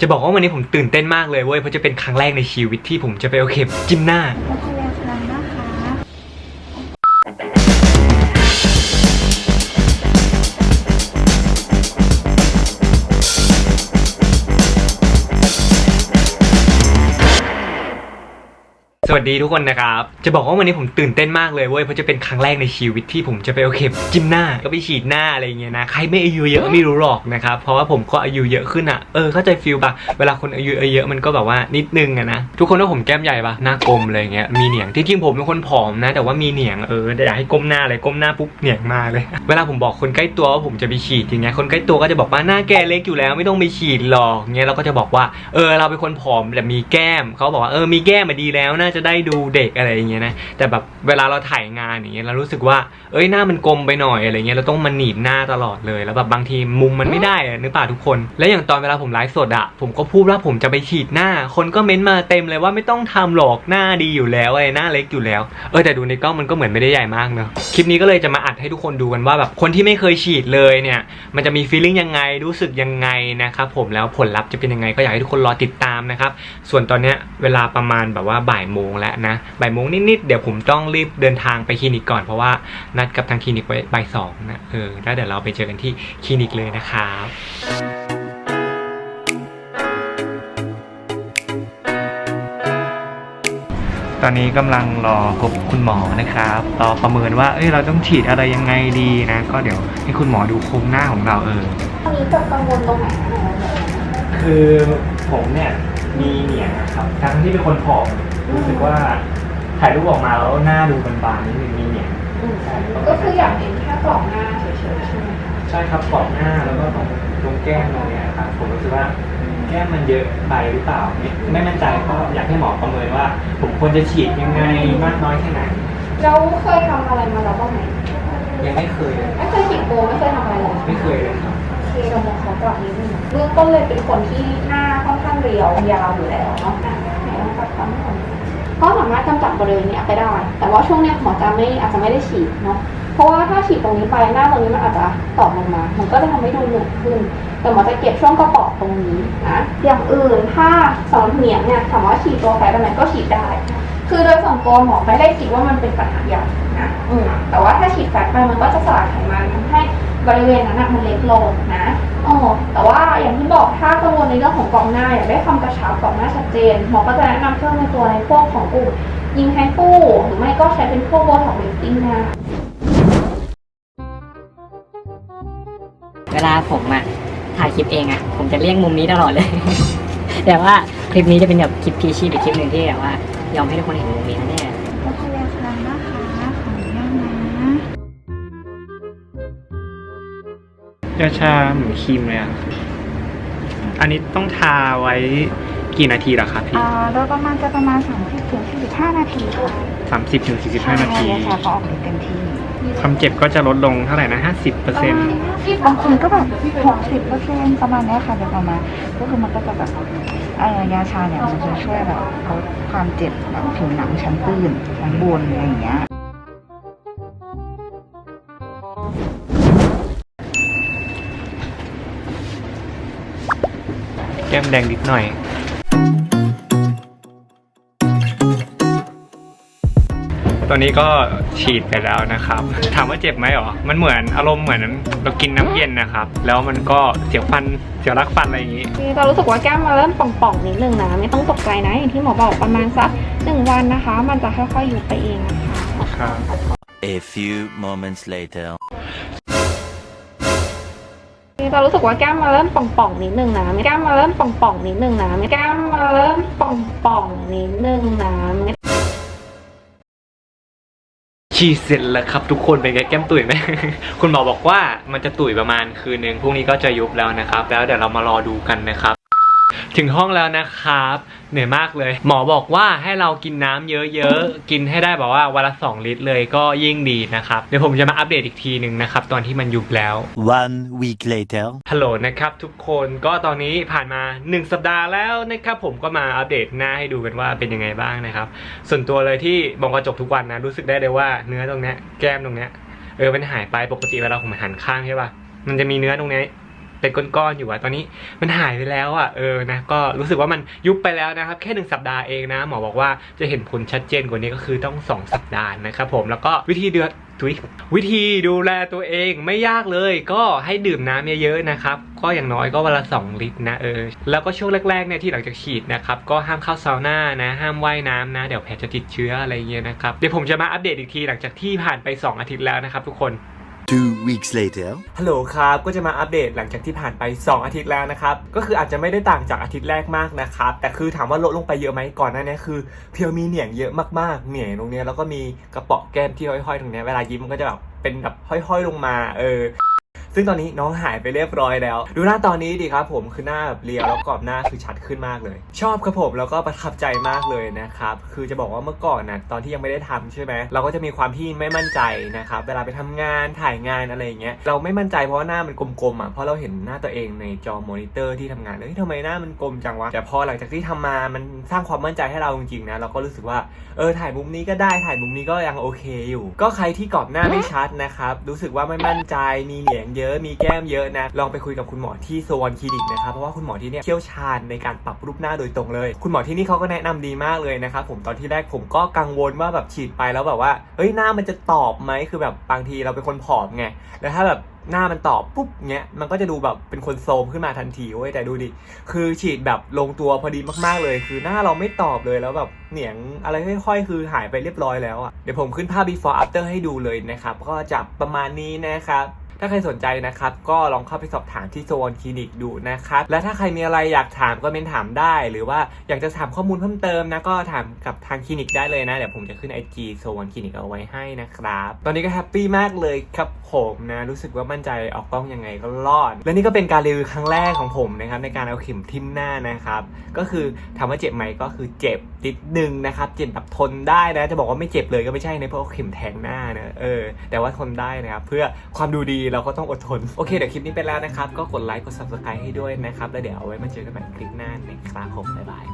จะบอกว่าวันนี้ผมตื่นเต้นมากเลยเว้ยเพราะจะเป็นครั้งแรกในชีวิตที่ผมจะไปเอาเข็มจิ้มหน้า สวัสดีทุกคนนะครับ จะบอกว่าวันนี้ผมตื่นเต้นมากเลยเว้ย เพราะจะเป็นครั้งแรกในชีวิตที่ผมจะไปเอาเข็มจิ้มหน้าก็ไปฉีดหน้าอะไรเงี้ยนะ ใครไม่อายุเยอะไม่รู้หรอกนะครับ เพราะว่าผมก็อายุเยอะขึ้นอะ เออ เข้าใจฟิลปะเวลาคนอายุเยอะมันก็แบบว่านิดนึงอะนะ ทุกคนว่าผมแก้มใหญ่ปะหน้ากลมเลยเงี้ย มีเหนียง ที่จริงผมเป็นคนผอมนะ แต่ว่ามีเหนียง เอออยากให้ก้มหน้าเลยก้มหน้าปุ๊บเหนียงมาเลย เวลาผมบอกคนใกล้ตัวว่าผมจะไปฉีดอย่างเงี้ย คนใกล้ตัวก็จะบอกว่าหน้าแกเล็กอยู่แล้ว ไม่ต้องไปฉีดหรอกเงี้ยเราก็จะบอกว่า เออ เราเป็นคนผอมแต่มีแก้มเขาบอกว่าเออมีแก้มมาดีแล้วน่าจะได้ดูเด็กอะไรอย่างเงี้ยนะแต่แบบเวลาเราถ่ายงานอย่างเงี้ยเรารู้สึกว่าเอ้ยหน้ามันกลมไปหน่อยอะไรเงี้ยเราต้องมาหนีบหน้าตลอดเลยแล้วแบบบางทีมุมมันไม่ได้อะนึกป่ะทุกคน และอย่างตอนเวลาผมไลฟ์สดอะผมก็พูดว่าผมจะไปฉีดหน้า คนก็เม้นต์มาเต็มเลยว่าไม่ต้องทำหรอกหน้าดีอยู่แล้วไอ้หน้าเล็กอยู่แล้วเออแต่ดูในกล้องมันก็เหมือนไม่ได้ใหญ่มากเนอะคลิปนี้ก็เลยจะมาอัดให้ทุกคนดูกันว่าแบบคนที่ไม่เคยฉีดเลยเนี่ยมันจะมีฟีลลิ่งยังไงรู้สึกยังไงนะครับผมแล้วผลลัพธ์จะเป็นยังไงก็อยากให้ทุกคนรอติดตามนะครับส่วนตอนเนี้ยเวลาประมาณแบบว่าบ่ายโมงแล้วนะบ่ายโมงนิดๆเดี๋ยวผมต้องรีบเดินทางไปคลินิกก่อนเพราะว่านัดกับทางคลินิกไว้บ่ายสองนะเออแล้วเดี๋ยวเราไปเจอกันที่คลินิกเลยนะครับตอนนี้กำลังรอพบคุณหมอนะครับรอประเมินว่า เอ้ย เราต้องฉีดอะไรยังไงดีนะ ก็เดี๋ยวให้คุณหมอดูโครงหน้าของเราเออตอนนี้จะกังวลตรงไหนคะคือผมเนี่ยมีเหนียงนะครับ ทั้งที่เป็นคนผอม รู้สึกว่าถ่ายรูปออกมาแล้วหน้าดูบานๆนิดนึงมีเหนียงก็คืออยากเห็นแค่กล่องหน้าเฉยๆใช่ไหมคะใช่ครับกรอบหน้าแล้วก็ตรงตรงแก้มตรงเนี้ยครับผมรู้สึกว่าแก้มมันเยอะไปหรือเปล่าไม่ไม่มั่นใจก็อยากให้หมอประเมินว่า ผมควรจะฉีดยังไงมากน้อยแค่ไหนเราเคยทำอะไรมาแล้วบ้างไหมยังไม่เคยเลยไม่เคยฉีดโบไม่เคยทำอะไรเลยไม่เคยเลยครับโอเคเรามองเขาก่อนนิดนึงเบื้องต้นเลยเป็นคนที่หน้าค่อนข้างเรียวยาวอยู่แล้วเนาะ อะไหนลองตัดความให้ผมก็สามารถกำจัดบริเวณนี้ไปได้ แต่ว่าช่วงเนี้ยหมอจะไม่อาจจะไม่ได้ฉีดเนาะเพราะว่าถ้าฉีดตรงนี้ไปหน้าตรงนี้มันอาจจะตอบลงมา มันก็จะทำให้ดูหนุ่มขึ้น แต่หมอจะเก็บช่วงกระป๋อตรงนี้นะอย่างอื่นถ้าสำหรับเหนียงเนี่ยถามว่าฉีดตัวแฟตได้ไหมก็ฉีดได้ คือโดยส่วนตัวหมอไม่ได้คิดว่ามันเป็นปัญหาใหญ่นะอืมแต่ว่าถ้าฉีดแฟตไปมันก็จะสลายไขมันทำให้ บริเวณนั้นนะมันเล็กลงนะอ๋อแต่ว่าอย่างที่บอกถ้ากังวลในเรื่องของกองหน้าอยากได้ความกระชับกองหน้าชัดเจนหมอก็จะแนะนำเพิ่มในตัวในพวกของกลุ่มยิงไฮฟูหรือไม่ก็ใช้เป็นพวกโบท็อกซ์ลิฟติ้งหน้าเวลาผมอะถ่ายคลิปเองอะผมจะเลี่ยงมุมนี้ตลอดเลย แต่ว่าคลิปนี้จะเป็นแบบคลิปพีชีพอีกคลิปหนึ่งที่แบบว่า ยอมให้ทุกคนเห็นมุมนี้นะเนี่ย ยาชาเหมือนครีมเลยอะ อันนี้ต้องทาไว้กี่นาทีเหรอครับพี่อ่าโดยประมาณจะประมาณ 30ถึง45 นาทีค่ะสามสิบถึงสี่สิบห้านาที ใช่ค่ะก็ออกฤทธิ์เต็มที่ความเจ็บก็จะลดลงเท่าไหร่นะห้าสิบเปอร์เซ็นต์บางคนก็แบบ60เปอร์เซ็นต์ประมาณเนี้ยค่ะโดยประมาณก็คือมันก็จะแบบเอ่อยาชาเนี่ยมันจะช่วยแบบลดความเจ็บแบบผิวหนังชั้นตื้นชั้นบนอะไรอย่างเงี้ย แก้มแดงนิดหน่อยตอนนี้ก็ฉีดไปแล้วนะครับ ถามว่าเจ็บไหมหรอ มันเหมือนอารมณ์เหมือนเรากินน้ำเย็นนะครับ แล้วมันก็เสียวฟันเสียวรักฟันอะไรอย่างนี้คือเรารู้สึกว่าแก้มมาเริ่มป่องๆนิดนึงนะ ไม่ต้องตกใจนะ อย่างที่หมอบอกประมาณสักหนึ่งวันนะคะ มันจะค่อยๆยุบไปเองนะคะครับ A few moments later. คือเรารู้สึกว่าแก้มมาเริ่มป่องๆนิดนึงนะแก้มมาเริ่มป่องๆนิดนึงนะแก้มมาเริ่มป่องๆนิดนึงนะฉีดเสร็จแล้วครับทุกคนเป็นไงแก้มตุ๋ยไหม คุณหมอบอกว่ามันจะตุ๋ยประมาณคืนหนึ่งพรุ่งนี้ก็จะยุบแล้วนะครับ แล้วเดี๋ยวเรามารอดูกันนะครับ ถึงห้องแล้วนะครับ เหนื่อยมากเลย หมอบอกว่าให้เรากินน้ำเยอะๆ กินให้ได้แบบว่าวันละ 2 ลิตรเลยก็ยิ่งดีนะครับ เดี๋ยวผมจะมาอัปเดตอีกทีหนึ่งนะครับ ตอนที่มันยุบแล้ว One week later. ฮัลโหลนะครับทุกคนก็ตอนนี้ผ่านมา 1 สัปดาห์แล้วนะครับผมก็มาอัปเดตหน้าให้ดูกันว่าเป็นยังไงบ้างนะครับ ส่วนตัวเลยที่มองกระจกทุกวันนะรู้สึกได้เลยว่าเนื้อตรงเนี้ยแก้มตรงเนี้ยเออมันหายไปปกติเวลาผมหันข้างใช่ป่ะมันจะมีเนื้อตรงเนี้ย เป็นก้อนๆอยู่อะตอนนี้มันหายไปแล้วอะเออนะก็รู้สึกว่ามันยุบไปแล้วนะครับแค่หนึ่งสัปดาห์เองนะ หมอบอกว่าจะเห็นผลชัดเจนกว่านี้ก็คือต้องสองสัปดาห์นะครับผมแล้วก็วิธีเดือดทุยวิธีดูแลตัวเองไม่ยากเลยก็ให้ดื่มน้ำเยอะๆนะครับ ก็อย่างน้อยก็วันละ 2 ลิตรนะเออแล้วก็ช่วงแรกๆเนี่ยที่หลังจากฉีดนะครับก็ห้ามเข้าซาวน่านะห้ามว่ายน้ำนะ เดี๋ยวแผลจะติดเชื้ออะไรเงี้ยนะครับเดี๋ยวผมจะมาอัปเดตอีกทีหลังจากที่ผ่านไป 2 อาทิตย์แล้วนะครับทุกคน Two weeks later. ฮัลโหลครับ ก็จะมาอัปเดตหลังจากที่ผ่านไป 2 อาทิตย์แล้วนะครับ ก็คืออาจจะไม่ได้ต่างจากอาทิตย์แรกมากนะครับ แต่คือถามว่าลดลงไปเยอะไหมก่อนหน้านี้คือเพียวมีเหนียงเยอะมากๆ เหนียงตรงนี้แล้วก็มีกระเป๋อแก้มที่ห้อยๆ ตรงนี้เวลายิ้มมันก็จะแบบเป็นแบบห้อยๆลงมา เออ ซึ่งตอนนี้น้องหายไปเรียบร้อยแล้ว ดูหน้าตอนนี้ดิครับผมคือหน้าแบบเรียวแล้วกรอบหน้าคือชัดขึ้นมากเลย ชอบครับผมแล้วก็ประทับใจมากเลยนะครับคือจะบอกว่าเมื่อก่อนนะตอนที่ยังไม่ได้ทำใช่ไหมเราก็จะมีความที่ไม่มั่นใจนะครับเวลาไปทำงานถ่ายงานอะไรอย่างเงี้ยเราไม่มั่นใจเพราะว่าหน้ามันกลมๆอะเพราะเราเห็นหน้าตัวเองในจอมอนิเตอร์ที่ทำงานเฮ้ยทำไมหน้ามันกลมจังวะแต่พอหลังจากที่ทำมามันสร้างความมั่นใจให้เราจริงๆนะเราก็รู้สึกว่าเออถ่ายมุมนี้ก็ได้ถ่ายมุมนี้ก็ยังโอเคอยู่ ก็ใครที่กรอบหน้าไม่ชัดนะครับรู้สึกว่าไม่มั่นใจมีเหนียงเยอะมีแก้มเยอะนะ ลองไปคุยกับคุณหมอที่โซนคลินิกนะครับเพราะว่าคุณหมอที่เนี่ยเชี่ยวชาญในการปรับรูปหน้าโดยตรงเลย คุณหมอที่นี่เขาก็แนะนำดีมากเลยนะครับผมตอนที่แรกผมก็กังวลว่าแบบฉีดไปแล้วแบบว่าเฮ้ยหน้ามันจะตอบไหมคือแบบบางทีเราเป็นคนผอมไงแล้วถ้าแบบหน้ามันตอบปุ๊บเงี้ยมันก็จะดูแบบเป็นคนโซมขึ้นมาทันทีเว้ยแต่ดูดิคือฉีดแบบลงตัวพอดีมากๆเลย คือหน้าเราไม่ตอบเลยแล้วแบบเหนียงอะไรค่อยๆ คือหายไปเรียบร้อยแล้วอะ่ะเดี๋ยวผมขึ้นภาพ before after ให้ดูเลยนะครับ ก็จะประมาณนี้นะครับ ถ้าใครสนใจนะครับ ก็ลองเข้าไปสอบถามที่โซนคลินิกดูนะครับ และถ้าใครมีอะไรอยากถามก็เมนถามได้ หรือว่าอยากจะถามข้อมูลเพิ่มเติมนะก็ถามกับทางคลินิกได้เลยนะเดี๋ยวผมจะขึ้น IG โซนคลินิกเอาไว้ให้นะครับ ตอนนี้ก็แฮปปี้มากเลยครับผมนะรู้สึกว่ามั่นใจออกกล้องยังไงก็รอด และนี่ก็เป็นการรีวิวครั้งแรกของผมนะครับในการเอาเข็มทิ่มหน้านะครับ ก็คือถามว่าเจ็บไหมก็คือเจ็บนิดนึงนะครับเจ็บแบบทนได้นะจะบอกว่าไม่เจ็บเลยก็ไม่ใช่นะเพราะเข็มแทงหน้านะเออแต่ว่าทนได้นะครับเพื่อความดูดีเราก็ต้องอดทน โอเค เดี๋ยวคลิปนี้ไปแล้วนะครับ ก็กดไลค์กด subscribe ให้ด้วยนะครับ แล้วเดี๋ยวเอาไว้มาเจอกันใหม่คลิปหน้านะครับผมบ๊ายบาย